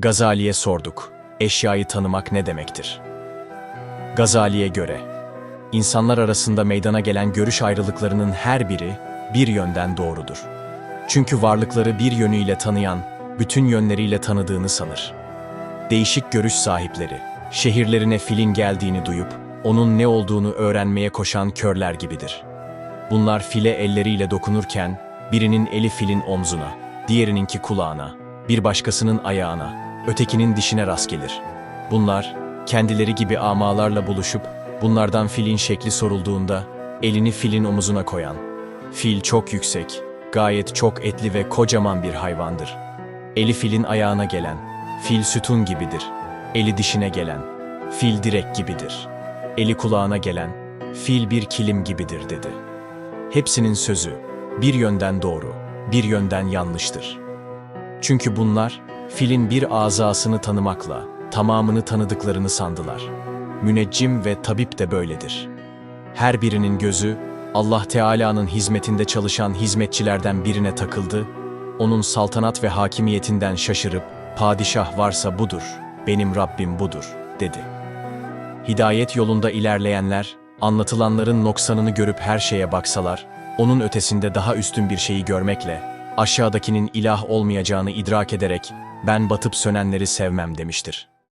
Gazali'ye sorduk. Eşyayı tanımak ne demektir? Gazali'ye göre, insanlar arasında meydana gelen görüş ayrılıklarının her biri bir yönden doğrudur. Çünkü varlıkları bir yönüyle tanıyan, bütün yönleriyle tanıdığını sanır. Değişik görüş sahipleri, şehirlerine filin geldiğini duyup, onun ne olduğunu öğrenmeye koşan körler gibidir. Bunlar file elleriyle dokunurken, birinin eli filin omzuna, diğerininki kulağına, bir başkasının ayağına, ötekinin dişine rast gelir. Bunlar, kendileri gibi amalarla buluşup, bunlardan filin şekli sorulduğunda, elini filin omuzuna koyan. Fil çok yüksek, gayet çok etli ve kocaman bir hayvandır. Eli filin ayağına gelen, fil sütun gibidir. Eli dişine gelen, fil direk gibidir. Eli kulağına gelen, fil bir kilim gibidir dedi. Hepsinin sözü bir yönden doğru, bir yönden yanlıştır. Çünkü bunlar filin bir azasını tanımakla tamamını tanıdıklarını sandılar. Müneccim ve tabip de böyledir. Her birinin gözü Allah Teala'nın hizmetinde çalışan hizmetçilerden birine takıldı, onun saltanat ve hakimiyetinden şaşırıp padişah varsa budur, benim Rabbim budur dedi. Hidayet yolunda ilerleyenler, anlatılanların noksanını görüp her şeye baksalar, onun ötesinde daha üstün bir şeyi görmekle, aşağıdakinin ilah olmayacağını idrak ederek, ben batıp sönenleri sevmem demiştir.